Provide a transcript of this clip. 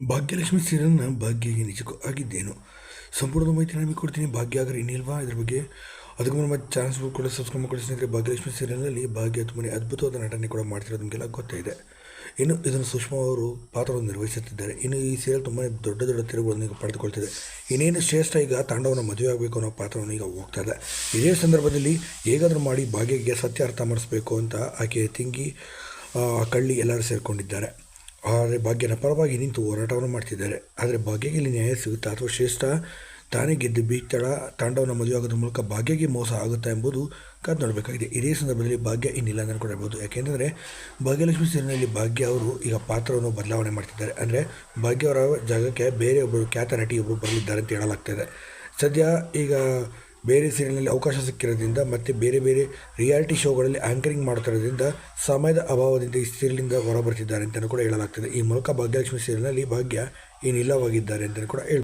ಭಾಗ್ಯಲಕ್ಷ್ಮಿ ಸೀರಿಯಲ್ನ ಭಾಗ್ಯಗೆ ನಿಜಕ್ಕೂ ಆಗಿದ್ದೇನು. ಸಂಪೂರ್ಣ ಮಾಹಿತಿ ನಾನು ಕೊಡ್ತೀನಿ. ಭಾಗ್ಯ ಆದರೆ ಇನ್ನಿಲ್ವಾ? ಇದ್ರ ಬಗ್ಗೆ ಅದಕ್ಕೂ ಮತ್ತೆ ಚಾನ್ಸ್ ಕೂಡ ಸಬ್ಸ್ಕ್ರೈಬ್ ಮಾಡಿ ಸ್ನೇಹಿತರೆ. ಭಾಗ್ಯಲಕ್ಷ್ಮಿ ಸೀರಿಯಲ್ನಲ್ಲಿ ಭಾಗ್ಯ ತುಂಬನೇ ಅದ್ಭುತವಾದ ನಟನೆ ಕೂಡ ಮಾಡ್ತಿರೋದು ನಿಮಗೆಲ್ಲ ಗೊತ್ತಿದೆ ಇನ್ನು ಇದನ್ನು ಸುಷ್ಮಾ ಅವರು ಪಾತ್ರವನ್ನು ನಿರ್ವಹಿಸುತ್ತಿದ್ದಾರೆ. ಇನ್ನು ಈ ಸೀರಿಯಲ್ ತುಂಬಾ ದೊಡ್ಡ ದೊಡ್ಡ ತಿರುವುಗಳನ್ನು ಈಗ ಪಡೆದುಕೊಳ್ತಿದೆ. ಇನ್ನೇನು ಶ್ರೇಷ್ಠ ಈಗ ತಾಂಡವನ ಮದುವೆ ಆಗಬೇಕು ಅನ್ನೋ ಪಾತ್ರವನ್ನು ಈಗ ಹೋಗ್ತಾ ಇದೆ. ಇದೇ ಸಂದರ್ಭದಲ್ಲಿ ಹೇಗಾದರೂ ಮಾಡಿ ಭಾಗ್ಯಗೆ ಸತ್ಯ ಅರ್ಥ ಮಾಡಿಸ್ಬೇಕು ಅಂತ ಆಕೆ ತಿಂಗಿ ಕಳ್ಳಿ ಎಲ್ಲರೂ ಸೇರಿಕೊಂಡಿದ್ದಾರೆ. ಆದರೆ ಭಾಗ್ಯನ ಪರವಾಗಿ ನಿಂತು ಹೋರಾಟವನ್ನು ಮಾಡ್ತಿದ್ದಾರೆ. ಆದರೆ ಭಾಗ್ಯಗೆ ಇಲ್ಲಿ ನ್ಯಾಯ ಸಿಗುತ್ತಾ ಅಥವಾ ಶ್ರೇಷ್ಠ ತಾನೇ ಗೆದ್ದು ಬೀಗ್ತಾಳ ತಾಂಡವನ ಮದುವೆ ಆಗೋದ್ರ ಮೂಲಕ ಭಾಗ್ಯಗೆ ಮೋಸ ಆಗುತ್ತಾ ಎಂಬುದು ಕಾದು ನೋಡಬೇಕಾಗಿದೆ. ಇದೇ ಸಂದರ್ಭದಲ್ಲಿ ಭಾಗ್ಯ ಇನ್ನಿಲ್ಲ ಅಂತ ಕೂಡ ಹೇಳ್ಬೋದು ಯಾಕೆಂದರೆ ಭಾಗ್ಯಲಕ್ಷ್ಮಿ ಸೀರಿಯಲ್ನಲ್ಲಿ ಭಾಗ್ಯ ಅವರು ಈಗ ಪಾತ್ರವನ್ನು ಬದಲಾವಣೆ ಮಾಡ್ತಿದ್ದಾರೆ. ಅಂದರೆ ಭಾಗ್ಯ ಅವರ ಜಾಗಕ್ಕೆ ಬೇರೆ ಒಬ್ಬರು ಖ್ಯಾತ ನಟಿ ಒಬ್ಬರು ಬರಲಿದ್ದಾರೆ ಅಂತ ಹೇಳಲಾಗ್ತಾಯಿದೆ ಸದ್ಯ ಈಗ ಬೇರೆ ಸೀರಿಯಲ್ನಲ್ಲಿ ಅವಕಾಶ ಸಿಕ್ಕಿರೋದ್ರಿಂದ ಮತ್ತು ಬೇರೆ ಬೇರೆ ರಿಯಾಲಿಟಿ ಶೋಗಳಲ್ಲಿ ಆ್ಯಂಕರಿಂಗ್ ಮಾಡ್ತಿರೋದ್ರಿಂದ ಸಮಯದ ಅಭಾವದಿಂದ ಈ ಸೀರಿಯಲಿಂದ ಹೊರಬರ್ತಿದ್ದಾರೆ ಅಂತಲೂ ಕೂಡ ಹೇಳಲಾಗ್ತದೆ. ಈ ಮೂಲಕ ಭಾಗ್ಯಲಕ್ಷ್ಮಿ ಸೀರಿಯಲ್ನಲ್ಲಿ ಭಾಗ್ಯ ಇನ್ನಿಲ್ಲವಾಗಿದ್ದಾರೆ ಅಂತಲೂ ಕೂಡ ಹೇಳ್ಬೋದು